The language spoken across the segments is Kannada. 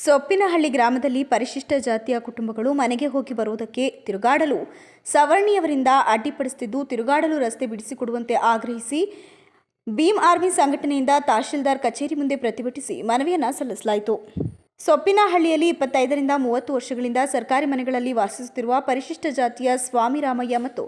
ಸೊಪ್ಪಿನಹಳ್ಳಿ ಗ್ರಾಮದಲ್ಲಿ ಪರಿಶಿಷ್ಟ ಜಾತಿಯ ಕುಟುಂಬಗಳು ಮನೆಗೆ ಹೋಗಿ ಬರುವುದಕ್ಕೆ ತಿರುಗಾಡಲು ಸವರ್ಣಿಯವರಿಂದ ಅಡ್ಡಿಪಡಿಸುತ್ತಿದ್ದು ತಿರುಗಾಡಲು ರಸ್ತೆ ಬಿಡಿಸಿಕೊಡುವಂತೆ ಆಗ್ರಹಿಸಿ ಭೀಮ್ ಆರ್ಮಿ ಸಂಘಟನೆಯಿಂದ ತಹಶೀಲ್ದಾರ್ ಕಚೇರಿ ಮುಂದೆ ಪ್ರತಿಭಟಿಸಿ ಮನವಿಯನ್ನು ಸಲ್ಲಿಸಲಾಯಿತು. ಸೊಪ್ಪಿನಹಳ್ಳಿಯಲ್ಲಿ ಇಪ್ಪತ್ತೈದರಿಂದ ಮೂವತ್ತು ವರ್ಷಗಳಿಂದ ಸರ್ಕಾರಿ ಮನೆಗಳಲ್ಲಿ ವಾಸಿಸುತ್ತಿರುವ ಪರಿಶಿಷ್ಟ ಜಾತಿಯ ಸ್ವಾಮಿ ರಾಮಯ್ಯ ಮತ್ತು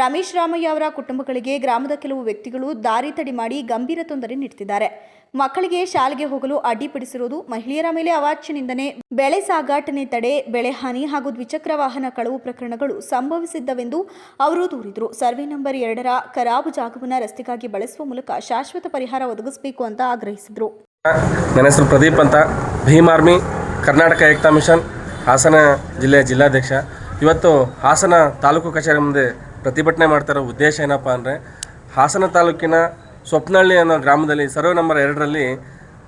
ರಮೇಶ್ ರಾಮಯ್ಯ ಅವರ ಕುಟುಂಬಗಳಿಗೆ ಗ್ರಾಮದ ಕೆಲವು ವ್ಯಕ್ತಿಗಳು ದಾರಿ ತಡೆ ಮಾಡಿ ಗಂಭೀರ ತೊಂದರೆ ನೀಡುತ್ತಿದ್ದಾರೆ. ಮಕ್ಕಳಿಗೆ ಶಾಲೆಗೆ ಹೋಗಲು ಅಡ್ಡಿಪಡಿಸಿರುವುದು ಮಹಿಳೆಯರ ಮೇಲೆ ಅವಾಚ್ಯ ನಿಂದನೆ ಬೆಳೆ ಸಾಗಾಟನೆ ತಡೆ, ಬೆಳೆ ಹಾನಿ ಹಾಗೂ ದ್ವಿಚಕ್ರ ವಾಹನ ಕಳವು ಪ್ರಕರಣಗಳು ಸಂಭವಿಸಿದ್ದವೆಂದು ಅವರು ದೂರಿದರು. ಸರ್ವೆ ನಂಬರ್ ಎರಡರ ಕರಾಬು ಜಾಗವನ್ನು ರಸ್ತೆಗಾಗಿ ಬಳಸುವ ಮೂಲಕ ಶಾಶ್ವತ ಪರಿಹಾರ ಒದಗಿಸಬೇಕು ಅಂತ ಆಗ್ರಹಿಸಿದರು. ನನ್ನ ಹೆಸರು ಪ್ರದೀಪ್ ಅಂತ. ಭೀಮ್ ಆರ್ಮಿ, ಕರ್ನಾಟಕ ಏಕ್ತಾ ಮಿಷನ್, ಹಾಸನ ಜಿಲ್ಲೆಯ ಜಿಲ್ಲಾಧ್ಯಕ್ಷ. ಇವತ್ತು ಹಾಸನ ತಾಲೂಕು ಕಚೇರಿ ಮುಂದೆ ಪ್ರತಿಭಟನೆ ಮಾಡ್ತಿರೋ ಉದ್ದೇಶ ಏನಪ್ಪ ಅಂದರೆ, ಹಾಸನ ತಾಲೂಕಿನ ಸ್ವಪ್ನಹಳ್ಳಿ ಅನ್ನೋ ಗ್ರಾಮದಲ್ಲಿ ಸರ್ವೆ ನಂಬರ್ ಎರಡರಲ್ಲಿ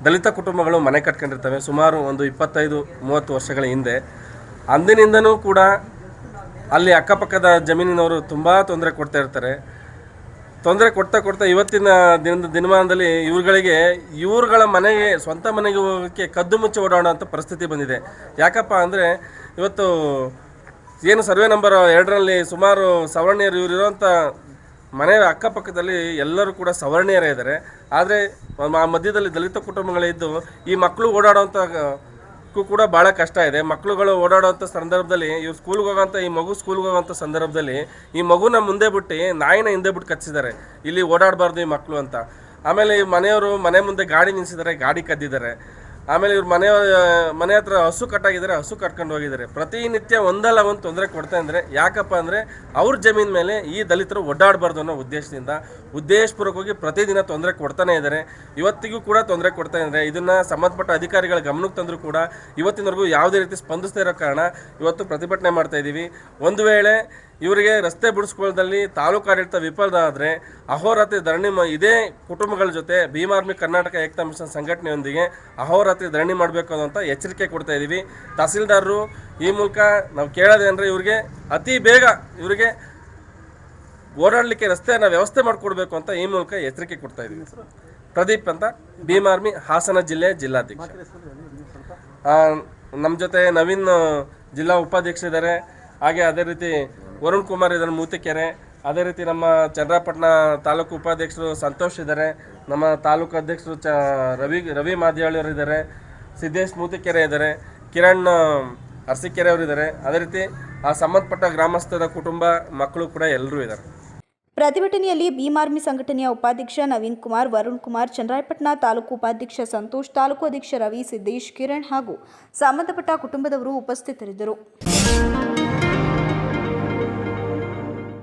ದಲಿತ ಕುಟುಂಬಗಳು ಮನೆ ಕಟ್ಕೊಂಡಿರ್ತವೆ. ಸುಮಾರು ಒಂದು ಇಪ್ಪತ್ತೈದು, ಮೂವತ್ತು ವರ್ಷಗಳ ಹಿಂದೆ. ಅಂದಿನಿಂದನೂ ಕೂಡ ಅಲ್ಲಿ ಅಕ್ಕಪಕ್ಕದ ಜಮೀನಿನವರು ತುಂಬ ತೊಂದರೆ ಕೊಡ್ತಾ ಇರ್ತಾರೆ. ತೊಂದರೆ ಕೊಡ್ತಾ ಕೊಡ್ತಾ ಇವತ್ತಿನ ದಿನದ ದಿನಮಾನದಲ್ಲಿ ಇವ್ರುಗಳಿಗೆ, ಇವ್ರುಗಳ ಮನೆಗೆ, ಸ್ವಂತ ಮನೆಗೆ ಹೋಗೋಕ್ಕೆ ಕದ್ದು ಮುಚ್ಚಿ ಅಂತ ಪರಿಸ್ಥಿತಿ ಬಂದಿದೆ. ಯಾಕಪ್ಪ ಅಂದರೆ, ಇವತ್ತು ಏನು ಸರ್ವೆ ನಂಬರ್ ಎರಡರಲ್ಲಿ ಸುಮಾರು ಸವರ್ಣೀಯರು ಇವರು ಇರುವಂಥ ಮನೆ ಅಕ್ಕಪಕ್ಕದಲ್ಲಿ ಎಲ್ಲರೂ ಕೂಡ ಸವರ್ಣೀಯರೇ ಇದ್ದಾರೆ. ಆದರೆ, ಆ ಮಧ್ಯದಲ್ಲಿ ದಲಿತ ಕುಟುಂಬಗಳಿದ್ದು ಈ ಮಕ್ಕಳು ಓಡಾಡೋಂಥ ಕ್ಕೂ ಕೂಡ ಭಾಳ ಕಷ್ಟ ಇದೆ. ಮಕ್ಕಳುಗಳು ಓಡಾಡುವಂಥ ಸಂದರ್ಭದಲ್ಲಿ, ಇವ್ರು ಸ್ಕೂಲ್ಗೆ ಹೋಗೋಂಥ ಈ ಮಗು ಸ್ಕೂಲ್ಗೆ ಹೋಗೋಂಥ ಸಂದರ್ಭದಲ್ಲಿ ಈ ಮಗುನ ಮುಂದೆ ಬಿಟ್ಟು ನಾಯಿನ ಹಿಂದೆ ಬಿಟ್ಟು ಕಚ್ಚಿದ್ದಾರೆ. ಇಲ್ಲಿ ಓಡಾಡಬಾರ್ದು ಈ ಮಕ್ಕಳು ಅಂತ. ಆಮೇಲೆ ಈ ಮನೆಯವರು ಮನೆ ಮುಂದೆ ಗಾಡಿ ನಿಲ್ಲಿಸಿದ್ದಾರೆ ಗಾಡಿ ಕದ್ದಿದ್ದಾರೆ. ಆಮೇಲೆ ಇವ್ರ ಮನೆ ಮನೆ ಹತ್ರ ಹಸು ಕಟ್ಟಾಗಿದ್ದಾರೆ, ಹಸು ಕಟ್ಕೊಂಡು ಹೋಗಿದ್ದಾರೆ. ಪ್ರತಿನಿತ್ಯ ಒಂದಲ್ಲ ಒಂದು ತೊಂದರೆ ಕೊಡ್ತಾ ಇದ್ದಾರೆ ಯಾಕಪ್ಪ ಅಂದರೆ ಅವ್ರ ಜಮೀನ್ ಮೇಲೆ ಈ ದಲಿತರು ಒಡ್ಡಾಡಬಾರ್ದು ಅನ್ನೋ ಉದ್ದೇಶದಿಂದ ಉದ್ದೇಶಪೂರ್ವಕವಾಗಿ ಪ್ರತಿದಿನ ತೊಂದರೆ ಕೊಡ್ತಾನೆ ಇದ್ದಾರೆ ಇವತ್ತಿಗೂ ಕೂಡ ತೊಂದರೆ ಕೊಡ್ತಾ ಇದ್ದಾರೆ ಇದನ್ನು ಸಂಬಂಧಪಟ್ಟ ಅಧಿಕಾರಿಗಳ ಗಮನಕ್ಕೆ ತಂದರೂ ಕೂಡ ಇವತ್ತಿನವರೆಗೂ ಯಾವುದೇ ರೀತಿ ಸ್ಪಂದಿಸ್ತಾ ಇರೋ ಕಾರಣ ಇವತ್ತು ಪ್ರತಿಭಟನೆ ಮಾಡ್ತಾ ಇದ್ದೀವಿ ಒಂದು ವೇಳೆ ಇವರಿಗೆ ರಸ್ತೆ ಬಿಡಿಸ್ಕೊಳ್ಳೋದಲ್ಲಿ ತಾಲೂಕು ವಿಫಲ ಆದರೆ ಅಹೋರಾತ್ರಿ ಧರಣಿ ಇದೇ ಕುಟುಂಬಗಳ ಜೊತೆ ಭೀಮಾರ್ಮಿ ಕರ್ನಾಟಕ ಏಕತಾ ಮಿಷನ್ ಸಂಘಟನೆಯೊಂದಿಗೆ ಅಹೋರಾತ್ರಿ ಧರಣಿ ಮಾಡಬೇಕು ಅನ್ನೋಂಥ ಎಚ್ಚರಿಕೆ ಕೊಡ್ತಾ ಇದ್ದೀವಿ ತಹಸೀಲ್ದಾರರು ಈ ಮೂಲಕ ನಾವು ಕೇಳೋದೇನೆಂದರೆ ಇವರಿಗೆ ಅತಿ ಬೇಗ ಇವರಿಗೆ ಓಡಾಡಲಿಕ್ಕೆ ರಸ್ತೆಯನ್ನು ವ್ಯವಸ್ಥೆ ಮಾಡಿಕೊಡ್ಬೇಕು ಅಂತ ಈ ಮೂಲಕ ಎಚ್ಚರಿಕೆ ಕೊಡ್ತಾ ಇದ್ದೀವಿ ಪ್ರದೀಪ್ ಅಂತ ಭೀಮಾರ್ಮಿ ಹಾಸನ ಜಿಲ್ಲೆ ಜಿಲ್ಲಾಧ್ಯಕ್ಷ. ನಮ್ಮ ಜೊತೆ ನವೀನ್ ಜಿಲ್ಲಾ ಉಪಾಧ್ಯಕ್ಷ ಇದ್ದಾರೆ ಹಾಗೆ ಅದೇ ರೀತಿ ವರುಣ್ ಕುಮಾರ್ ಇದ್ದಾರೆ ಮೂತಿಕೆರೆ. ಅದೇ ರೀತಿ ನಮ್ಮ ಚಂದ್ರಪಟ್ಟಣ ತಾಲೂಕು ಉಪಾಧ್ಯಕ್ಷರು ಸಂತೋಷ್ ಇದ್ದಾರೆ. ನಮ್ಮ ತಾಲೂಕು ಅಧ್ಯಕ್ಷರು ಚ ರವಿ ರವಿ ಮಾದಿಯಾಳಿಯವರು ಇದ್ದಾರೆ. ಸಿದ್ದೇಶ್ ಮೂತಿಕೆರೆ ಇದ್ದಾರೆ. ಕಿರಣ್ ಅರಸಿಕೆರೆ ಅವರು ಇದ್ದಾರೆ. ಅದೇ ರೀತಿ ಆ ಸಂಬಂಧಪಟ್ಟ ಗ್ರಾಮಸ್ಥರ ಕುಟುಂಬ, ಮಕ್ಕಳು ಕೂಡ ಎಲ್ಲರೂ ಇದ್ದಾರೆ. ಪ್ರತಿಭಟನೆಯಲ್ಲಿ ಭೀಮಾರ್ಮಿ ಸಂಘಟನೆಯ ಉಪಾಧ್ಯಕ್ಷ ನವೀನ್ ಕುಮಾರ್, ವರುಣ್ ಕುಮಾರ್, ಚಂದ್ರಾಯಪಟ್ಟಣ ತಾಲೂಕು ಉಪಾಧ್ಯಕ್ಷ ಸಂತೋಷ್, ತಾಲೂಕು ಅಧ್ಯಕ್ಷ ರವಿ, ಸಿದ್ದೇಶ್, ಕಿರಣ್ ಹಾಗೂ ಸಂಬಂಧಪಟ್ಟ ಕುಟುಂಬದವರು ಉಪಸ್ಥಿತರಿದ್ದರು.